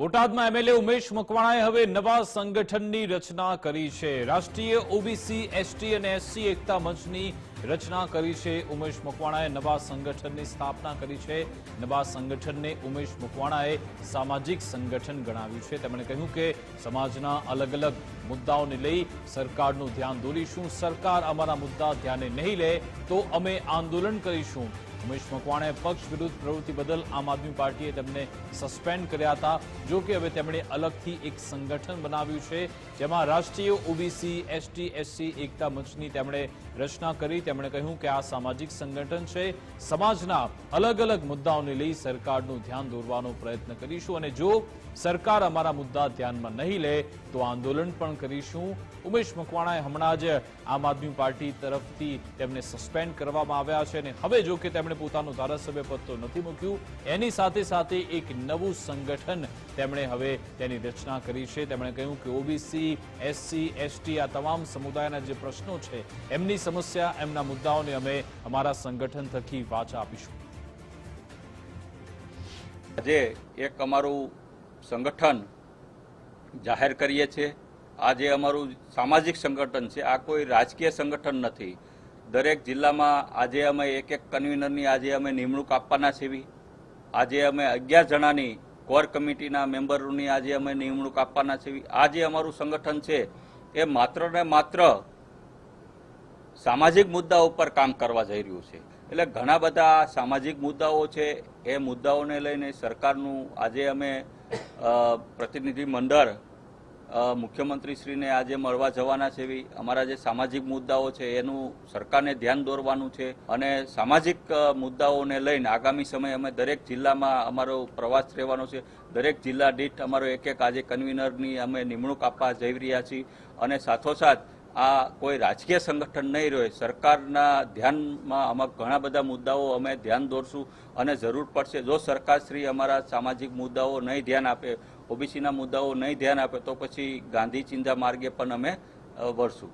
બોટાદમાં એમએલએ ઉમેશ મકવાણાએ હવે નવા સંગઠનની રચના કરી છે. રાષ્ટ્રીય ઓબીસી, એસટી અને એસસી એકતા મંચની રચના કરી છે. ઉમેશ મકવાણાએ નવા સંગઠનની સ્થાપના કરી છે. નવા સંગઠનને ઉમેશ મકવાણાએ સામાજિક સંગઠન ગણાવ્યું છે. તેમણે કહ્યું કે સમાજના અલગ અલગ મુદ્દાઓને લઈ સરકારનું ધ્યાન દોરીશું. સરકાર અમારા મુદ્દા ધ્યાને નહીં લે તો અમે આંદોલન કરીશું. ઉમેશ મકવાણાએ પક્ષ વિરુદ્ધ પ્રવૃત્તિ બદલ આમ આદમી પાર્ટીએ તેમને સસ્પેન્ડ કર્યા હતા. જો કે હવે તેમણે અલગથી એક સંગઠન બનાવ્યું છે, જેમાં રાષ્ટ્રીય ઓબીસી, એસટી, એસસી, એકતા મંચની તેમણે રચના કરી. તેમણે કહ્યું કે આ સામાજિક સંગઠન છે. સમાજના અલગ અલગ મુદ્દાઓને લઈ સરકારનું ધ્યાન દોરવાનો પ્રયત્ન કરીશું અને જો સરકાર અમારા મુદ્દા ધ્યાનમાં નહીં લે, તો આંદોલન પણ કરીશું. ઉમેશ મકવાણાએ હમણાં જ આમ આદમી પાર્ટી તરફથી તેમને સસ્પેન્ડ કરવામાં આવ્યા છે અને હવે જો કે તેમણે પોતાનું ધારાસભ્ય નથી મૂક્યું. એની સાથે સાથે એક નવું સંગઠન તેમણે હવે તેની રચના કરી છે. તેમણે કહ્યું કે ઓબીસી એસસી એસટી આ તમામ સમુદાયના જે પ્રશ્નો છે, એમની સમસ્યા, એમના મુદ્દાઓને અમે અમારા સંગઠન થકી વાચા આપીશું. આજે એક અમારું સંગઠન જાહેર કરીએ છીએ. આ જે અમારું સામાજિક સંગઠન છે, આ કોઈ રાજકીય સંગઠન નથી. દરેક જિલ્લામાં આજે અમે એક એક કન્વીનરની આજે અમે નિમણૂક આપવાના છીએ. આજે અમે અગિયાર જણાની કોર કમિટીના મેમ્બરોની આજે અમે નિમણૂક આપવાના છીએ. આજે અમારું સંગઠન છે, એ માત્ર ને માત્ર સામાજિક મુદ્દાઓ ઉપર કામ કરવા જઈ રહ્યું છે. એટલે ઘણા બધા સામાજિક મુદ્દાઓ છે, એ મુદ્દાઓને લઈને સરકારનું આજે અમે પ્રતિનિધિ મંડળ મુખ્યમંત્રીશ્રીને આજે મળવા જવાના છે એવી અમારા જે સામાજિક મુદ્દાઓ છે, એનું સરકારને ધ્યાન દોરવાનું છે અને સામાજિક મુદ્દાઓને લઈને આગામી સમયે અમે દરેક જિલ્લામાં અમારો પ્રવાસ રહેવાનો છે. દરેક જિલ્લા દીઠ અમારો એક એક આજે કન્વીનરની અમે નિમણૂક આપવા જઈ રહ્યા છીએ અને સાથોસાથ આ કોઈ રાજકીય સંગઠન નહીં રહે, સરકારના ધ્યાનમાં આમાં ઘણા બધા મુદ્દાઓ અમે ધ્યાન દોરશું અને જરૂર પડશે. જો સરકારશ્રી અમારા સામાજિક મુદ્દાઓ નહીં ધ્યાન આપે ઓબીસીના મુદ્દાઓ નહીં ધ્યાન આપે તો પછી ગાંધી ચિંતા માર્ગે પણ અમે વળશું.